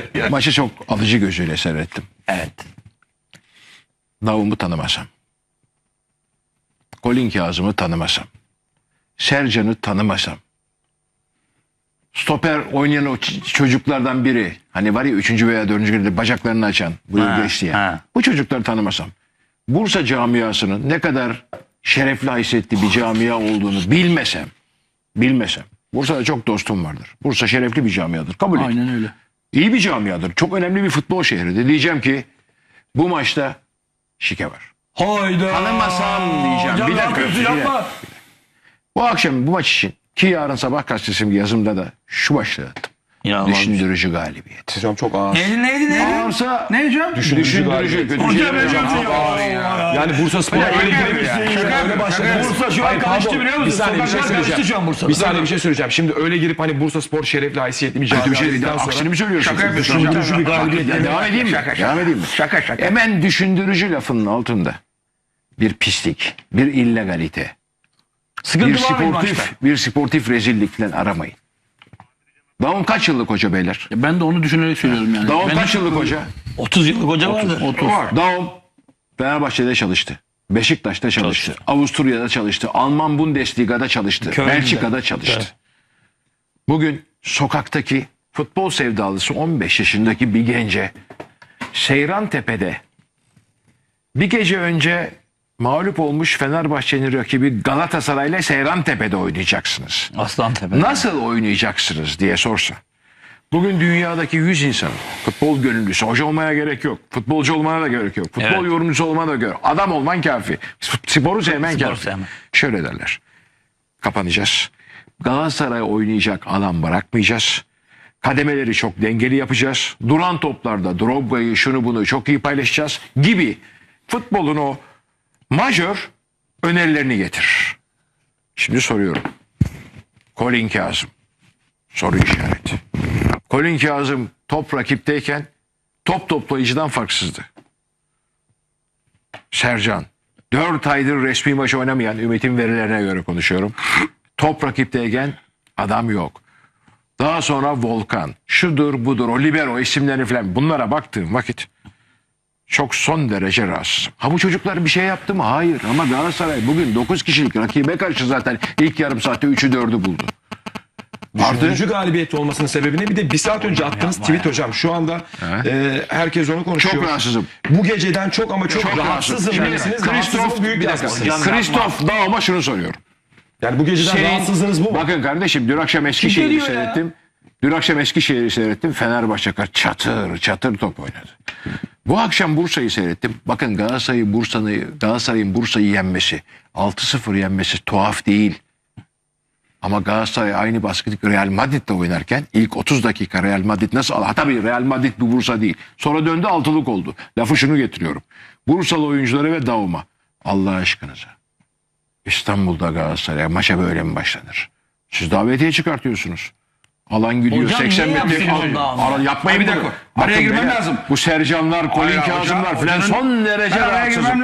Maçı çok alıcı gözüyle seyrettim. Evet. Davum'u tanımasam. Colin Kazım'ı tanımasam. Sercan'ı tanımasam. Stoper oynayan o çocuklardan biri. Hani var ya üçüncü veya dördüncü günde bacaklarını açan. Bu yıl Ha, geçti ya. ha. Bu çocukları tanımasam. Bursa camiasının ne kadar şerefli hissettiği bir camia olduğunu bilmesem. Bilmesem. Bursa'da çok dostum vardır. Bursa şerefli bir camiadır. Kabul et. Aynen öyle. İyi bir camiadır. Çok önemli bir futbol şehridir. Diyeceğim ki bu maçta şike var. Hayda. Tanımasam diyeceğim. Hocam Bir dakika, bir dakika. Bu akşam bu maç için ki yarın sabah gazetesim yazımda da şu başlığı attım. İnanılmaz. Düşündürücü galibiyet. Hocam çok ağır. Neydi neydi neydi? Ağırsa Ne hocam? düşündürücü, galibiyet. kötü Hocam şeyler hocam hocam. çok ağır ya. Yani Bursa Spor öyle girip öyle başladı. Bursa şu an karıştı biliyor musun? Bir saniye bir şey söyleyeceğim. Bursa'da. Bir saniye bir şey söyleyeceğim. Şimdi öyle girip hani Bursa Spor şerefli haysiyetli bir camia Kötü bir şey dedikten sonra- Aksini mi söylüyorsun? Şaka yapıyorsun hocam. Düşündürücü bir galibiyet. Devam edeyim mi? Devam edeyim mi? Şaka şaka. Hemen düşündürücü lafının altında bir pislik, bir illegalite, Sıkıntı bir sportif, bir sportif rezillik falan aramayın. Davon kaç yıllık hoca beyler? Ben de onu düşünerek söylüyorum yani. Davon Ben kaç yıllık hoca? 30 yıllık hoca vardı. 30. Davon Fenerbahçe'de çalıştı. Beşiktaş'ta çalıştı. Avusturya'da çalıştı. Alman Bundesliga'da çalıştı. Köln'de. Belçika'da çalıştı. Bugün sokaktaki futbol sevdalısı 15 yaşındaki bir gence Seyran Tepe'de bir gece önce mağlup olmuş Fenerbahçe'nin rakibi Galatasaray'la Seyran Tepe'de oynayacaksınız. Aslan Tepe. Nasıl oynayacaksınız diye sorsa. Bugün dünyadaki 100 insan futbol gönüllüsü, hoca olmaya gerek yok. Futbolcu olmana da gerek yok. Futbol Evet. yorumcusu olmana da gerek yok. Adam olman kafi. Sporu sevmen Spor kafi. sevmen. Şöyle derler. Kapanacağız. Galatasaray oynayacak alan bırakmayacağız. Kademeleri çok dengeli yapacağız. Duran toplarda Drogba'yı şunu bunu çok iyi paylaşacağız gibi futbolun o majör önerilerini getirir. Şimdi soruyorum. Colin Kazım. Soru işareti. Colin Kazım top rakipteyken top toplayıcıdan farksızdı. Sercan. 4 aydır resmi maç oynamayan Ümit'in verilerine göre konuşuyorum. Top rakipteyken adam yok. Daha sonra Volkan. Şudur budur o libero isimleri falan bunlara baktığım vakit çok son derece rahatsızım. Ha bu çocuklar bir şey yaptı mı? Hayır. Ama Galatasaray bugün 9 kişilik rakibe karşı zaten ilk yarım saatte 3'ü 4'ü buldu. Artı Düşündürücü galibiyet olmasının sebebini bir de bir saat önce attığınız tweet hocam. Şu anda e, herkes onu konuşuyor. Çok rahatsızım. Bu geceden çok ama çok, Çok rahatsızım Rahatsızlığın büyük bir dakika. Christoph Daum'a şunu soruyorum. Yani bu geceden Senin- rahatsızlığınız bu mu? Bakın kardeşim dün akşam Eskişehir'i diyor ya? seyrettim. Dün akşam Eskişehir'i seyrettim. Fenerbahçe çatır çatır top oynadı. Bu akşam Bursa'yı seyrettim. Bakın Galatasaray'ın Bursa'yı Galatasaray'ın Bursa'yı yenmesi, 6-0 yenmesi tuhaf değil. Ama Galatasaray aynı baskıdaki Real Madrid'le oynarken ilk 30 dakika Real Madrid nasıl? Ha tabii Real Madrid bu Bursa değil. Sonra döndü altılık oldu. Lafı şunu getiriyorum. Bursalı oyuncuları ve Davum'a Allah aşkınıza. İstanbul'da Galatasaray maça böyle mi başlanır? Siz davetiye çıkartıyorsunuz. Alan gidiyor Hocam 80 niye metre. yapsın daha? Ara- yapmayın Bir bunu. dakika. Bakın Araya girmem beyler, lazım. Bu Sercanlar, Colin Hayır, Kazımlar hocanın- son derece Ben araya rahatsızım. girmem